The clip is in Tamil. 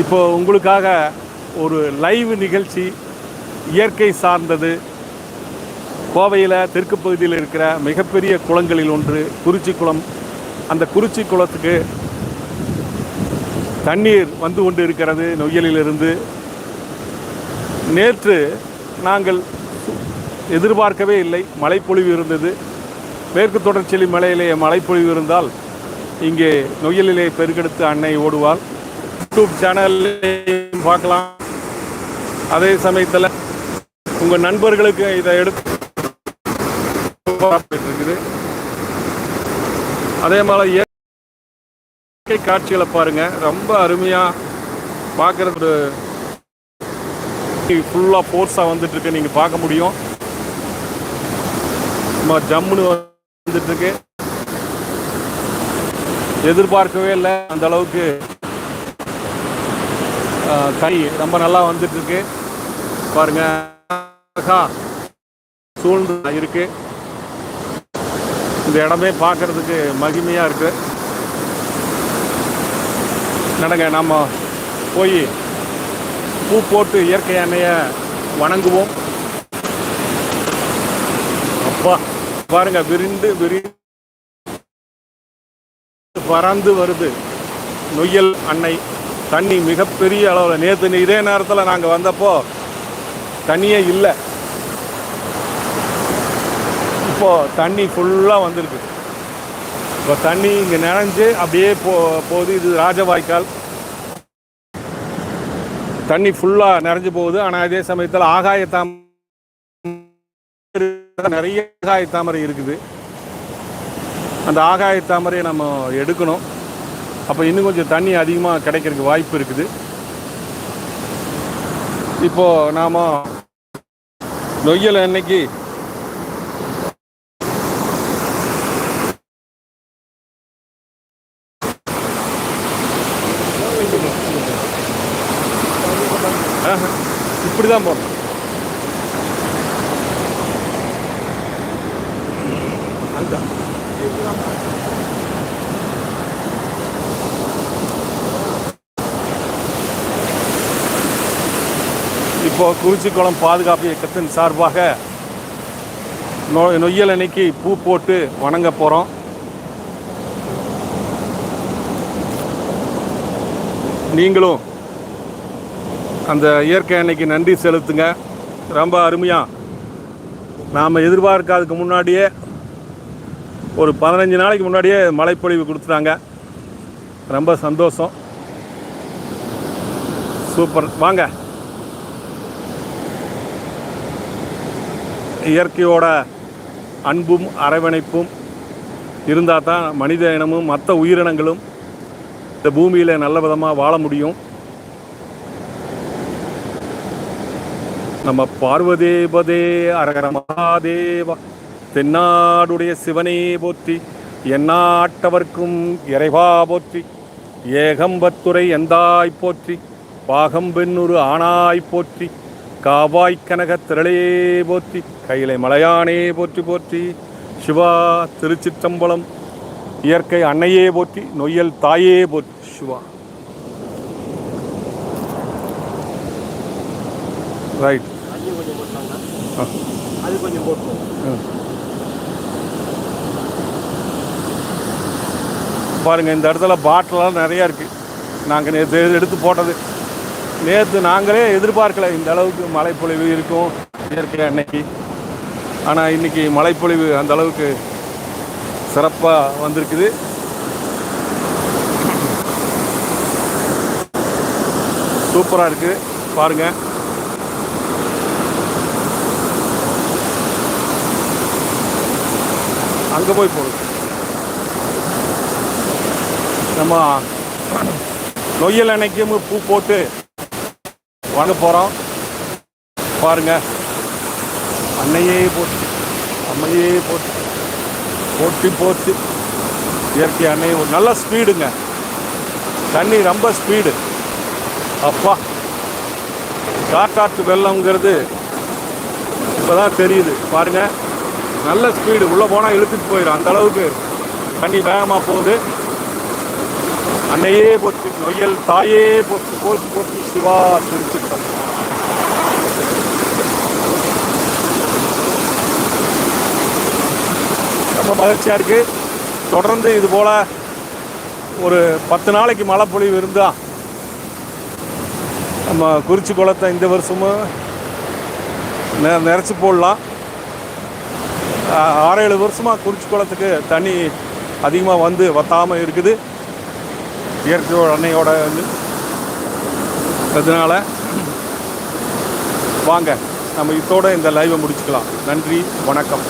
இப்போ உங்களுக்காக ஒரு லைவ் நிகழ்ச்சி இயற்கை சார்ந்தது. கோவையில் தெற்கு பகுதியில் இருக்கிற மிகப்பெரிய குளங்களில் ஒன்று குறிச்சி குளம். அந்த குறிச்சி குளத்துக்கு தண்ணீர் வந்து கொண்டு இருக்கிறது நொய்யலிலிருந்து. நேற்று நாங்கள் எதிர்பார்க்கவே இல்லை. மழைப்பொழிவு இருந்தது. மேற்கு தொடர்ச்சி மலையிலே மழைப்பொழிவு இருந்தால் இங்கே நொய்யலிலே பெருக்கெடுத்து அன்னை ஓடுவாள். யூடியூப் சேனல்லையும் பார்க்கலாம். அதே சமயத்தில் உங்கள் நண்பர்களுக்கு இதை எடுத்து இருக்குது அதே மாதிரி இயற்கை காட்சிகளை பாருங்கள் ரொம்ப அருமையாக பார்க்குறது ஃபுல்லாக ஃபோர்ஸாக வந்துட்டுருக்கு. நீங்கள் பார்க்க முடியும். சும்மா ஜம்முன்னு வந்துட்டுருக்கு. எதிர்பார்க்கவே இல்லை. அந்த அளவுக்கு கை ரொம்ப நல்லா வந்துட்டு இருக்கு பாருங்க. அழகா சூழ்ந்து இருக்கு. இந்த இடமே பார்க்கறதுக்கு மகிமையா இருக்கு. நடங்க நம்ம போய் பூ போட்டு இயற்கை எண்ணெயை வணங்குவோம். அப்பா பாருங்க விரிந்து விரிந்து பறந்து வருது. நொய்யல் அன்னை. தண்ணி மிகப்பெரிய அளவில். நேற்று இதே நேரத்தில் நாங்கள் வந்தப்போ தண்ணியே இல்லை. இப்போது தண்ணி ஃபுல்லாக வந்திருக்கு. இப்போ தண்ணி இங்கே நிறைஞ்சு அப்படியே போ போகுது. இது ராஜவாய்க்கால். தண்ணி ஃபுல்லாக நிறைஞ்சு போகுது. ஆனால் அதே சமயத்தில் ஆகாய தாமரை நிறைய ஆகாய தாமரை இருக்குது. அந்த ஆகாய தாமரையை நம்ம எடுக்கணும். அப்போ இன்னும் கொஞ்சம் தண்ணி அதிகமாக கிடைக்கிறதுக்கு வாய்ப்பு இருக்குது. இப்போ நாம நொய்யல் அன்னைக்கு இப்படி தான் போகணும் அங்க இப்போ குறிச்சிக்குளம் பாதுகாப்பு இயக்கத்தின் சார்பாக நொ நொய்யல் அன்னைக்கு பூ போட்டு வணங்க போகிறோம் நீங்களும் அந்த இயற்கை அன்னைக்கு நன்றி செலுத்துங்க. ரொம்ப அருமையாக நாம் எதிர்பார்க்காததுக்கு முன்னாடியே ஒரு பதினஞ்சு நாளைக்கு முன்னாடியே மழைப்பொழிவு கொடுத்துட்டாங்க. ரொம்ப சந்தோஷம். சூப்பர். வாங்க. இயற்கையோட அன்பும் அரவணைப்பும் இருந்தால் தான் மனித இனமும் மற்ற உயிரினங்களும் இந்த பூமியில் நல்ல விதமாக வாழ முடியும். நம்ம பார்வதேபதே அரகர மகாதேவா தென்னாடுடைய சிவனே போற்றி எந்நாட்டவர்க்கும் இறைவா போற்றி ஏகம்பத்துரை எந்தாய் போற்றி பாகம்பெண்ணுரு ஆனாய் போற்றி காவாய் கனக திரளே போற்றி கையிலை மலையானே போற்றி போற்றி சிவா திருச்சிற்றம்பலம் இயற்கை அன்னையே போற்றி நொய்யல் தாயே போற்றி சிவா. ரைட். அது கொஞ்சம் போட்டோம் பாருங்க இந்த இடத்துல பாட்டிலாம் நிறையா இருக்குது நாங்கள் எடுத்து போட்டது நேற்று நாங்களே எதிர்பார்க்கல இந்த அளவுக்கு மழைப்பொழிவு இருக்கும் இயற்கை அன்னைக்கு. ஆனால் இன்றைக்கி மழைப்பொழிவு அந்த அளவுக்கு சிறப்பாக வந்திருக்குது. சூப்பராக இருக்குது பாருங்கள் அங்கே போய் போகுது நம்ம நொய்யல் அன்னைக்கும் பூ போட்டு வாங்க போகிறோம் பாருங்க. அன்னையே போட்டு அம்மையே போட்டு போட்டி போட்டு இயற்கை அன்னை ஒரு நல்ல ஸ்பீடுங்க. தண்ணி ரொம்ப ஸ்பீடு. அப்பா. காட்டாற்று வெள்ளம்ங்கிறது இப்போதான் தெரியுது. பாருங்கள் நல்ல ஸ்பீடு. உள்ளே போனால் இழுத்துட்டு போயிடும் அந்த அளவுக்கு தண்ணி வேகமாக போகுது. அன்னையே போற்றி நொய்யல் தாயே போற்றி போற்றி போற்றி சிவா திருச்சிட்டம் ரொம்ப மகிழ்ச்சியாக இருக்குது தொடர்ந்து இது போல் ஒரு பத்து நாளைக்கு மழை பொழிவு இருந்தா நம்ம குறிச்சி குளத்தை இந்த வருஷமும் நெ நிறச்சி போடலாம். ஆறேழு ஆறு ஏழு வருஷமாக குறிச்சி குளத்துக்கு தண்ணி அதிகமாக வந்து வத்தாமல் இருக்குது. இயற்கையோட அன்னையோட வந்து அதனால் வாங்க நம்ம இதோட இந்த லைவை முடிச்சுக்கலாம். நன்றி வணக்கம்.